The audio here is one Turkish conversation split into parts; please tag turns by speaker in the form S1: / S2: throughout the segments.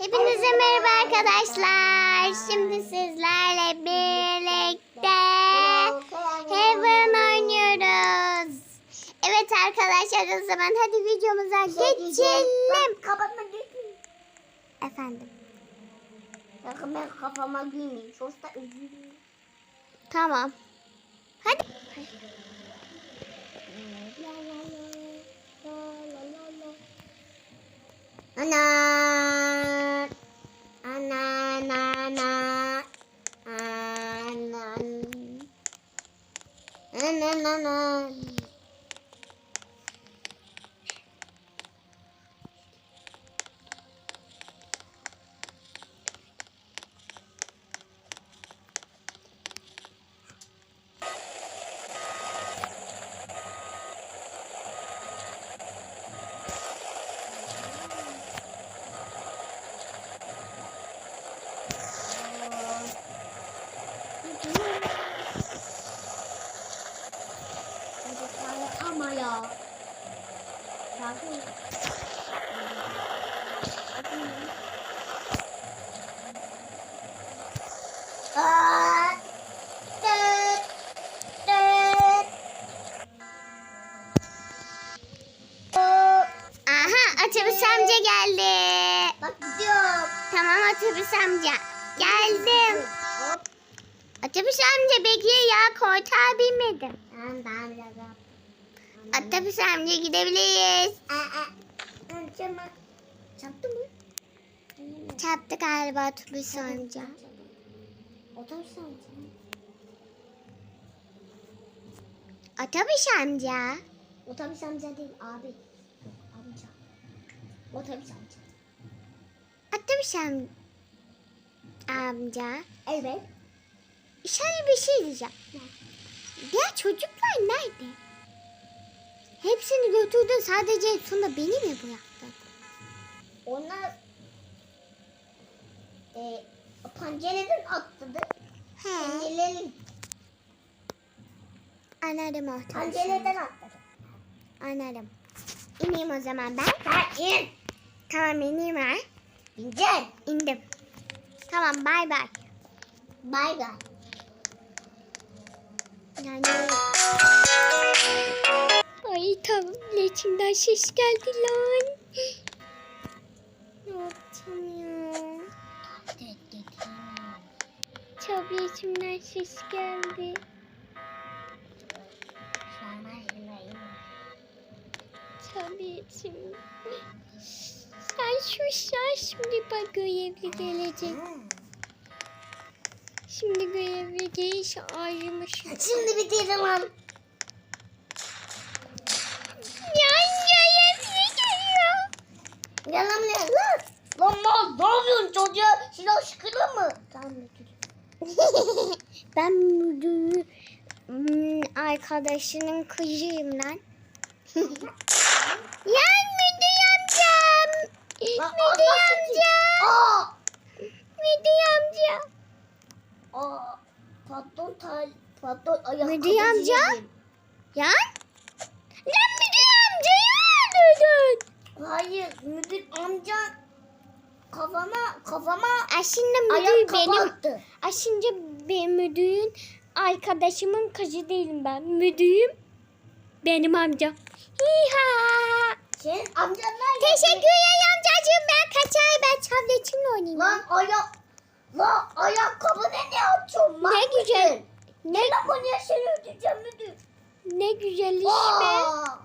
S1: Hepinize merhaba arkadaşlar. Şimdi sizlerle birlikte Heaven oynuyoruz. Evet arkadaşlar o zaman hadi videomuza geçelim.
S2: Kapatma gitmeyin.
S1: Efendim.
S2: Bakın ben kafama. Sosta üzülüyorum.
S1: Tamam. Hadi.
S2: Ana Ana
S1: otobüs amca. Geldim. Otobüs amca bekle ya
S2: biraz daha.
S1: Otobüs amca gidebiliriz.
S2: Çarptı mı?
S1: Çarptı galiba otobüs amca.
S2: Otobüs amca.
S1: Otobüs amca.
S2: Otobüs amca değil abi. Amca. Otobüs amca.
S1: Otobüs am amca.
S2: Evet.
S1: Sana bir şey diyeceğim. Ya çocuklar nerede? Hepsini götürdün sadece sonra beni mi bıraktın?
S2: Onlar e, pencereden atladı.
S1: He.
S2: Pencereden,
S1: Anladım otobüs.
S2: pencereden atladı.
S1: Anladım. İneyim o zaman ben.
S2: Ha in.
S1: Tamam ineyim ha.
S2: İneceksin.
S1: İndim. Tamam bay bay.
S2: Bay bay.
S1: Yani... Ay tabletimden ses geldi lan. Ne yapacağım ya? Tabletimden ses geldi. Tabletim. Sen ya şimdi bak görevli gelecek. Şimdi görevli gelirse ağrımış.
S2: Şimdi bitirin lan.
S1: Ya görevli geliyor.
S2: Yalan ne lan? Lan mal ne yapıyorsun çocuğa? Silah sıkılır mı? Tamam götür.
S1: ben müdürü hmm, arkadaşının kızıyım lan. ya müdür
S2: Allah
S1: amca. Müdür amca.
S2: Aa! Patron tal patron ayakkabı
S1: Müdür amca?
S2: yedim.
S1: Ya? Lan müdür amcayı öldürdün.
S2: Hayır müdür amca kafama kafama
S1: Aslında müdür benim.
S2: attı.
S1: Aslında benim müdürün arkadaşımın kızı değilim ben. Müdürüm benim amcam. Hiha.
S2: Senin amcan nerede?
S1: Teşekkür ederim amcacığım. Ben kaçar ben tabletimle oynayayım.
S2: Lan ayak La ayakkabı ne atıyorsun lan?
S1: Ne güzel.
S2: Ne lan niye seni ödeyeceğim müdür?
S1: Ne güzel iş be.
S2: Aa!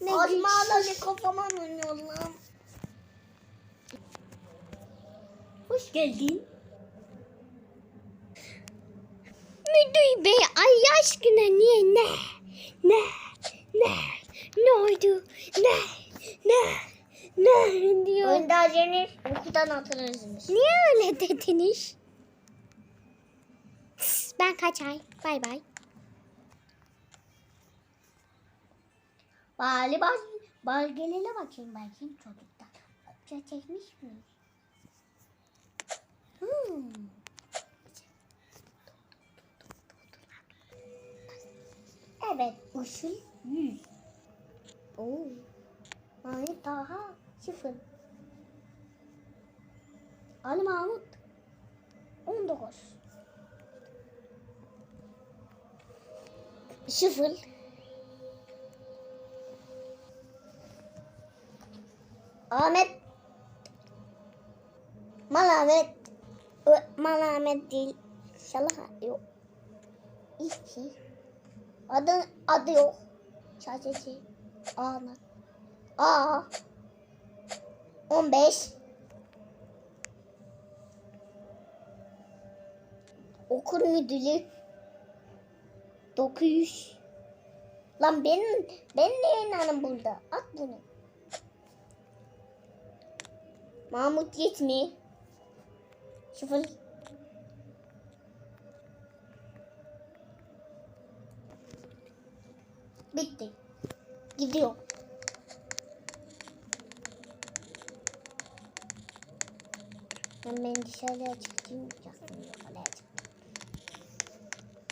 S1: Ne
S2: Saçmalama
S1: güzel.
S2: kafama oynuyor lan. Hoş geldin.
S1: Müdür bey ay aşkına niye ne? Ne? Ne? Ne oldu? Ne? Ne? Ne diyor.
S2: Önder seni okuldan atılırsınız.
S1: Niye öyle dediniz? Ben kaçay. Bay bay.
S2: Bari bak, belgeline bakayım bakayım çocuktan. Kopya çekmiş mi? Hmm. Evet, usul 100. Oo. Yani daha sıfır. Ali Mahmut. 19. Sıfır. Ahmet. Mal Ahmet. Ö, Mal Ahmet değil. Salak yok. İşçi. Adı, adı yok. Sadece Ahmet. A. 15. Okur müdürü. 900. Lan benim ben ne inanım burada? At bunu. Mahmut yetmi. Sıfır. Bitti. Gidiyor. Ben, ben dışarıya. Yaktım yukarıya çıktım.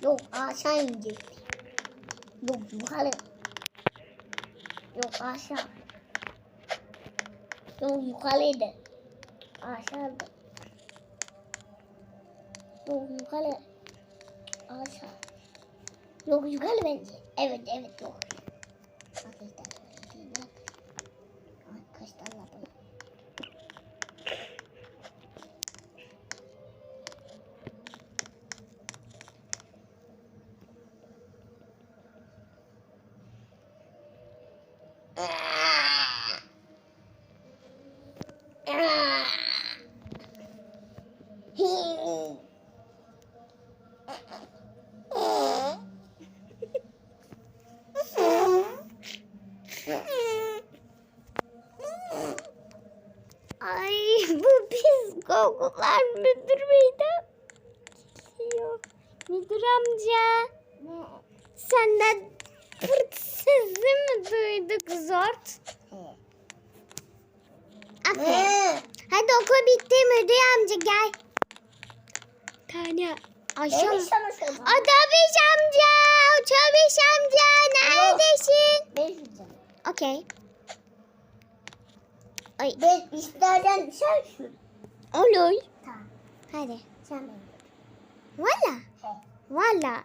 S2: Yok aşağı inecek. Yok yukarı. Yok aşağı. Yok yukarıydı. Aşağıda. Yok yukarı. Aşağı. Yok yukarı bence. Evet evet yok. Arkadaşlar. Arkadaşlar bunu.
S1: Ay bu pis kokular müdür beyden geliyor. Müdür amca senden pırt sesi mi duyduk zort? Aferin. Hadi okul bitti müdür amca gel. Tane
S2: söyleyeyim.
S1: Otobüs amca, otobüs amca neredesin? Okey. Ay
S2: Ben istersen sen
S1: olur.
S2: Tamam.
S1: Hadi.
S2: Sen.
S1: Valla. Valla.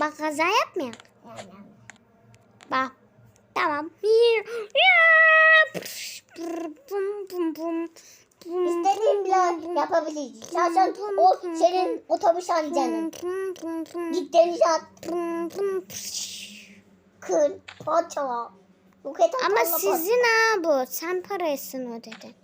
S1: Bak kaza
S2: yani.
S1: Bak. Tamam.
S2: İstediğin bile yapabiliriz. Zaten o senin otobüs amcanın. Git denize at, kır, parçala.
S1: Ama sizin ha bu. Sen parasını ödedin.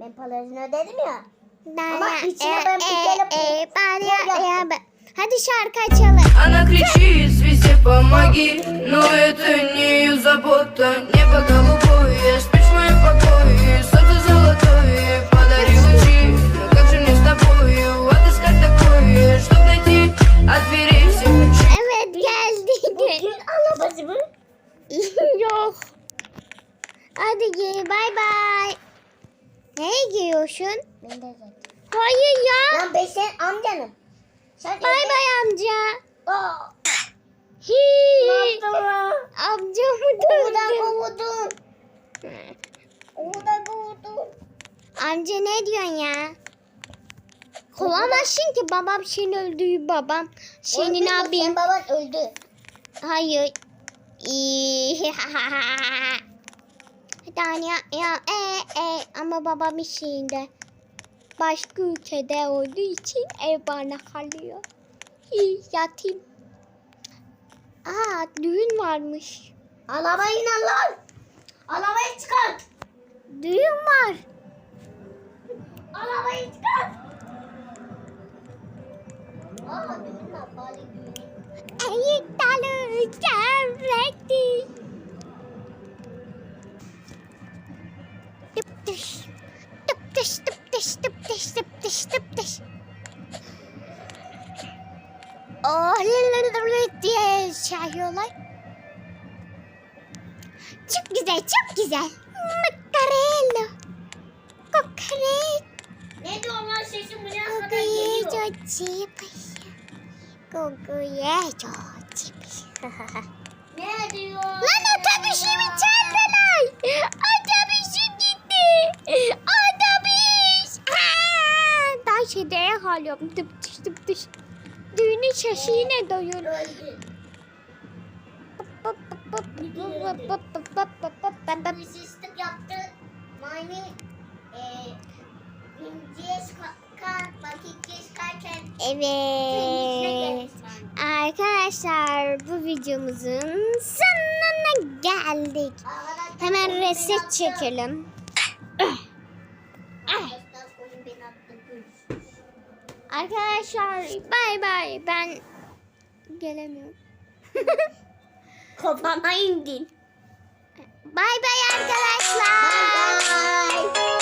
S2: Ben paralarını ödedim ya. Ama
S1: Daya,
S2: içine
S1: e,
S2: ben bir
S1: e,
S2: kere
S1: e,
S2: pul-
S1: bana,
S2: pul yaptım.
S1: ya, ben- Hadi şarkı açalım.
S3: Она кричит, везде помоги Но это не ее забота Небо голубое, спишь в моем покое Солнце золотое, подари лучи Но как же мне с тобою отыскать такое Чтоб найти от дверей все ключи
S1: Evet geldik.
S2: Bugün arabası mı?
S1: Yok. Hadi gel bay bay. Neye giyiyorsun?
S2: Ben de zaten.
S1: Hayır ya.
S2: Lan ben senin amcanım.
S1: Bay bay amca.
S2: Aa,
S1: Hi.
S2: ne yaptın lan?
S1: Amcamı
S2: Oğuldan
S1: dövdüm.
S2: kovudun. Oğuldan kovudun.
S1: Amca ne diyorsun ya? Kovamazsın ki babam senin öldüğü babam. Senin
S2: Oğlum,
S1: abin.
S2: Senin baban öldü.
S1: Hayır. İyi. Hadi ya, ya e e ama babam işinde. Başka ülkede olduğu için ev bana kalıyor. İyi yatayım. Aa düğün varmış.
S2: Arabayı in lan. Arabayı çıkart.
S1: Düğün var.
S2: Arabayı çıkart. Aa düğün düğün.
S1: Ayıktalı gevrekti. Tış tıp tış tıp tış tıp tış. Oh diye çağırıyorlar. Çok güzel çok güzel. Makarello. Kokoreç.
S2: Ne diyor lan sesin buraya kadar geliyor.
S1: çok çipiş. Kokuye çok çipiş.
S2: Ne diyor?
S1: Lan otobüsümü çaldılar. Otobüsüm gitti. Kalıyorum. Tıp dış tıp dış. Düğünün şaşıyla doyuyorum.
S2: Hırsızlık yaptı. E,
S1: Evet. Arkadaşlar bu videomuzun sonuna geldik. Hemen reset çekelim.
S2: Arkadaşlar
S1: bay bay. Ben gelemiyorum.
S2: Kafama indin.
S1: Bay bay arkadaşlar. Bye bye.